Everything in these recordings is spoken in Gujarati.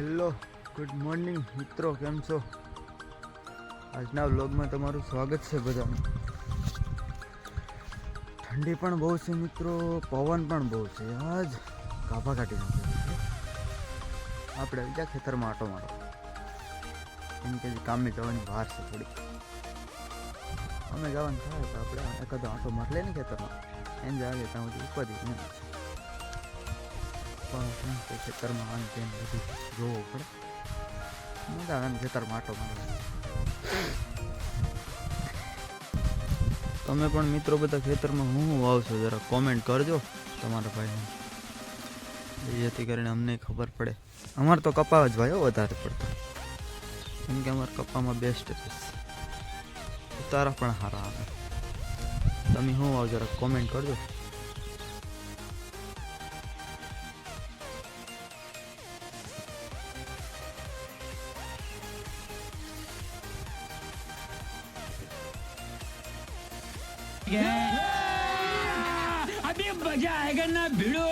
હેલો, ગુડ મોર્નિંગ મિત્રો, કેમ છો? આજના વ્લોગમાં તમારું સ્વાગત છે બધાનું. ઠંડી પણ બહુ છે મિત્રો, પવન પણ બહુ છે. આજ કાપા કાઢી નાખ્યો આપણે બીજા ખેતરમાં આટો મારો. કેમ કે કામે જવાની વાર છે થોડી અમે જવાનું થાય તો આપણે એકાદો આટો મારી. લે ને ખેતરમાં. એમ જ આવે ત્યાં સુધી ઉપાધિ પણ શું છે, ખેતરમાં આમ તેમ બધું જોવું પડે. મજા આવે એમ ખેતરમાં આટો તમે પણ મિત્રો બધા ખેતરમાં હું હું આવશો જરા કોમેન્ટ કરજો તમારા ભાઈને. જેથી કરીને અમને ખબર પડે. અમારે તો કપા જ ભાઈઓ વધારે પડતા. કેમ કે અમારે કપામાં બેસ્ટ છે. ઉતારા પણ સારા આવે. તમે શું આવો જરા કોમેન્ટ કરજો. अभी मजा आएगा ना भिड़ो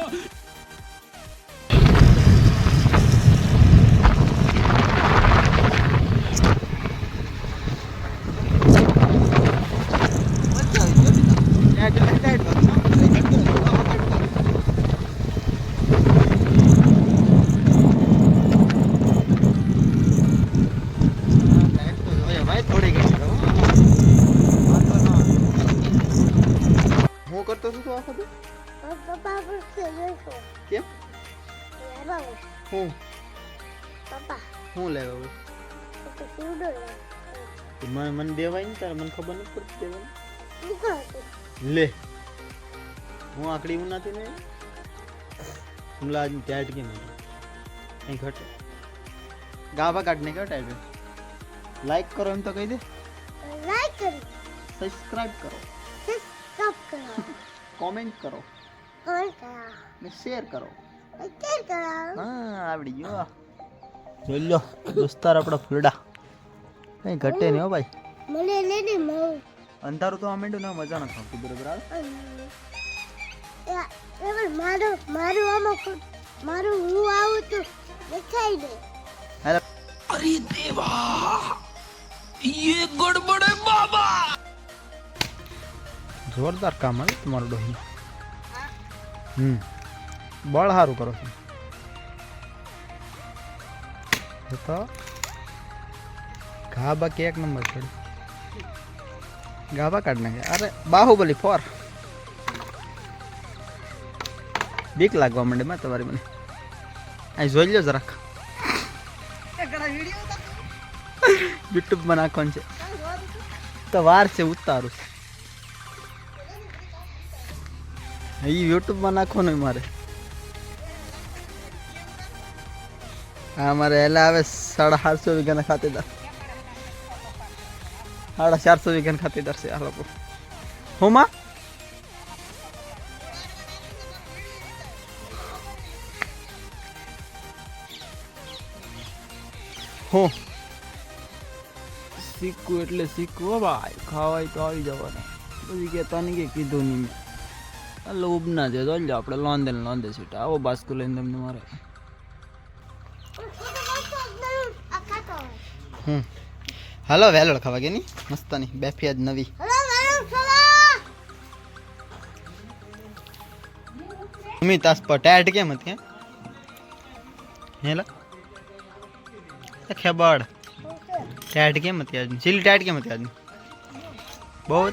કેમ હું પપ્પા હું લેવા મને મને દેવાય ને તારે મને ખબર નથી પડતી દેવાની લે હું આકડી હું નથી ને હુમલા આજ અટકી નહીં અહીં ઘટે ગાભા કાઢને કેવો ટાઈપ લાઈક કરો એમ તો કહી દે લાઈક કરો સબસ્ક્રાઇબ કરો સબસ્ક્રાઇબ કરો કોમેન્ટ કરો ને શેર કરો શેર કરો હા આવડી ગયો જોઈ લો દોસ્તાર આપણા ફૂલડા કઈ ઘટે નહીં હો ભાઈ મને લેને મઉ અંધારું તો આ માંડ્યું ના મજા નથી આવતી બરોબર આવે એમાં મારું મારું આમાં ખુદ મારું હું આવું તો દેખાય દે હેલો अरे देवा ये गड़बड़ है बाबा જોરદાર કામ આવે તમારું ડોહી હમ. બળ સારું કરો છો. તો ગાબા કે એક નંબર છે. ગાબા કાઢ નાખે. અરે બાહુબલી ફોર. બીક લાગવા માંડે માં તમારી મને. અહીં જોઈ લો જરાક. યુટ્યુબમાં નાખવાનું છે. તો વાર છે ઉતારું એ યુટ્યુબમાં નાખવાનું મારે. હા, મારે એલા આવે સાડા સાતસો વીઘાના ખાતેદાર. સાડા ચારસો વીઘાના ખાતેદાર છે આ લોકો. હું માં? શીખવું એટલે સિક્કું ભાઈ. ખાવાય તો આવી જવાનું. પછી કે તને કે કીધું નહીં મેં. લોબ ના છે લો આપણે લોંદે ને લોંદે સીટ. આવો બાસ્કુ લઈને તમને મારે. હાલો, વેલોડ ખાવા કે નહીં મસ્તાની બેફી આજ નવી. મમ્મી તાસ પર કેમ હતી? હેલા? ખેબડ. ટાયર્ડ કેમ હતી આજની? ચીલી ટાટ કેમ હતી આજની? બહુ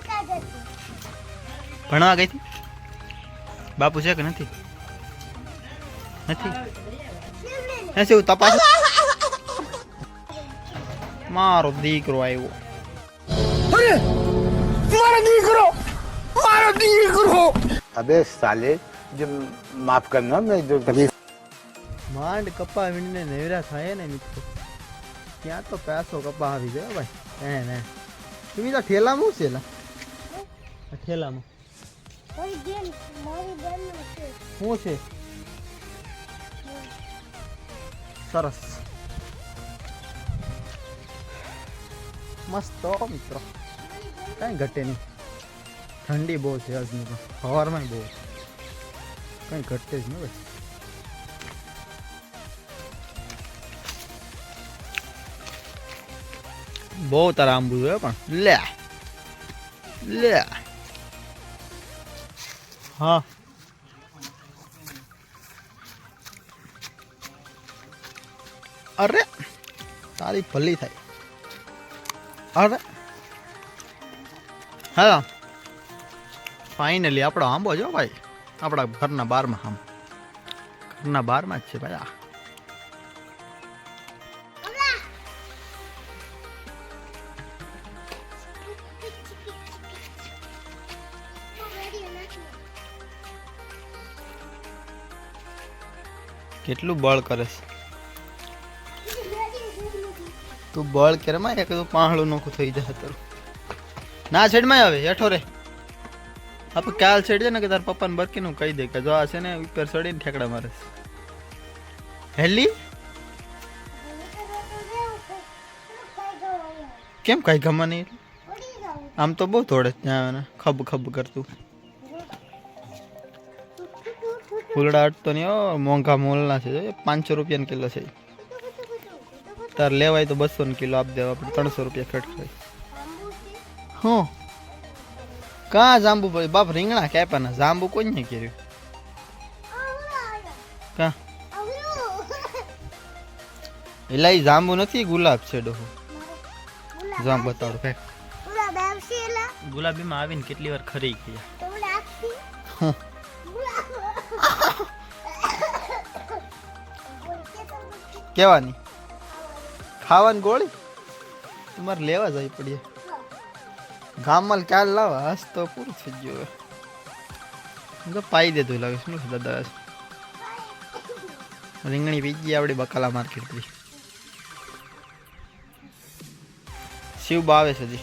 ભણવા ગઈ હતી? બાપુ છે કે નથી? નથી? નથી શું તપાસ? મારો દીકરો આવ્યો અરે મારો દીકરો મારો દીકરો. અબે સાલે જે માફ કરના મે જો માંડ કપા વીણીને નેવરા થાય ને મિત્રો. ત્યાં તો પેસો કપા આવી ગયો ભાઈ. એ ને તું તો ઠેલામાં શું છે ઠેલામાં. શું છે? સરસ. મસ્ત મિત્રો. કઈ ઘટે નહીં. ઠંડી બહુ છે આજની તો. હવારમાં બહુ કઈ કંઈ ઘટે જ નહીં બહુ તારા આંબુ છે પણ. લે લે હા. અરે, તારી ભલી થાય. અરે. હા. ફાઇનલી આપણો આંબો જો ભાઈ. આપણા ઘરના બારમાં આમ. ઘરના બારમાં જ છે ભાઈ આ. કેટલું બળ કરે છે? તું બળ કે રમાય એક તો પાંહળું નોખું થઈ જાય તારું. ના, છેડમાં આવે, હેઠો રે. આપણે કાલ છેડજે ને કે તાર પપ્પાને બરકીનું કહી દે કે જો આ છે ને, ઉપર ચડીને ઠેકડા મારે હેલી? કેમ કાંઈ ગમા નહીં? આમ તો બહુ થોડે ત્યાં ખબ ખબ કરતું. ફૂલડા તો નહીં હો મોંઘા મોલના છે. પાંચસો રૂપિયાનો કિલો છે. તાર લેવાય તો બસો કિલો આપી દેવા આપણે ત્રણસો રૂપિયા ખર્ચ થાય. હું. કાં જાંબુ ભાઈ બાપ રીંગણા કેપાના જાંબુ કોઈ નહીં કર્યું? કાં? એલા એ જાંબુ નથી ગુલાબ છે ડોહો. જામ બતાડો કઈ. ગુલાબીમાં આવીને કેટલી વાર ખરી ગયા. હું કેવાની? ખાવાની ગોળી? તમારે લેવા જાય પડીએ. ગામમાં ક્યારે લાવા હસ તો પૂરું થઈ ગયું હવે. તો પાઈ દેતું લાગે શું છે દાદા રીંગણી પી ગઈ આપણી બકાલા માર્કેટથી શિવ બાવે છે હજી.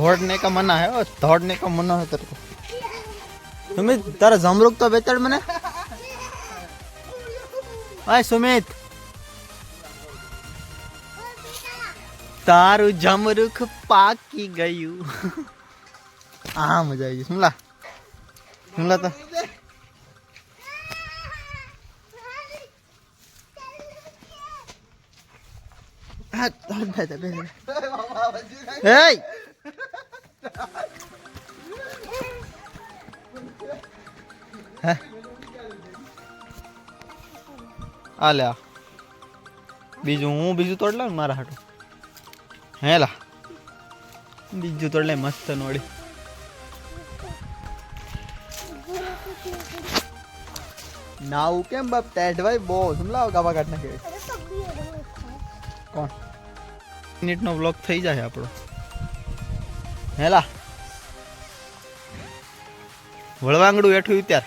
दौड़ने का मना है और दौड़ने का मना है तेरे को सुमित तारा जमरुक तो बेचड़ मने हाय सुमित તારું જમરૂખ પાકી ગયું આ મજા આવી ગઈ સુમલા સુમલા તો હા તાર બે બે હે? આ લે બીજું હું બીજું તોડ લાવ મારા હાટું. હેલા બીજું તોડ લે મસ્ત નોડી. નાવું કેમ બાપ ભાઈ બહુ સમલાવ ગાવા કાઢ નાખે કોણ? મિનિટનો બ્લોક થઈ જાય આપણો. હેલા વળવાંગડું હેઠું ઉત્યાર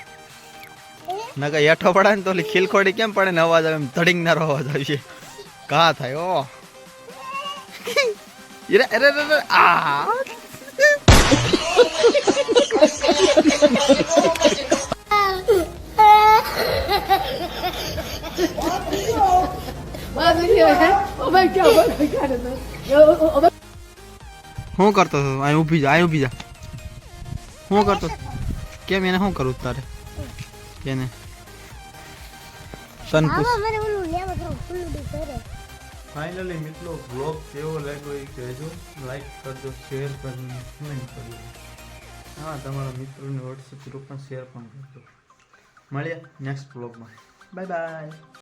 નકર હેઠો પડે ને તો ઓલી ખીલખોડી કેમ પડે ને અવાજ આવે ધડીંગનારો અવાજ આવશે કા થાય ઓ અરે અરે અરે, આ શું કરતો હતો? અહીં ઊભી જા અહીં ઊભી જા. શું કરતો કેમ એને શું કરું તારે? કેને તન પૂછ. ફાઇનલી મિત્રો બ્લોગ કેવો લાગ્યો એ કહેજો. લાઈક કરજો શેર કરજો કમેન્ટ કરજો. હા તમારા મિત્રોને વોટ્સએપ ગ્રુપમાં શેર પણ કરજો. મળીએ નેક્સ્ટ બ્લોગમાં બાય બાય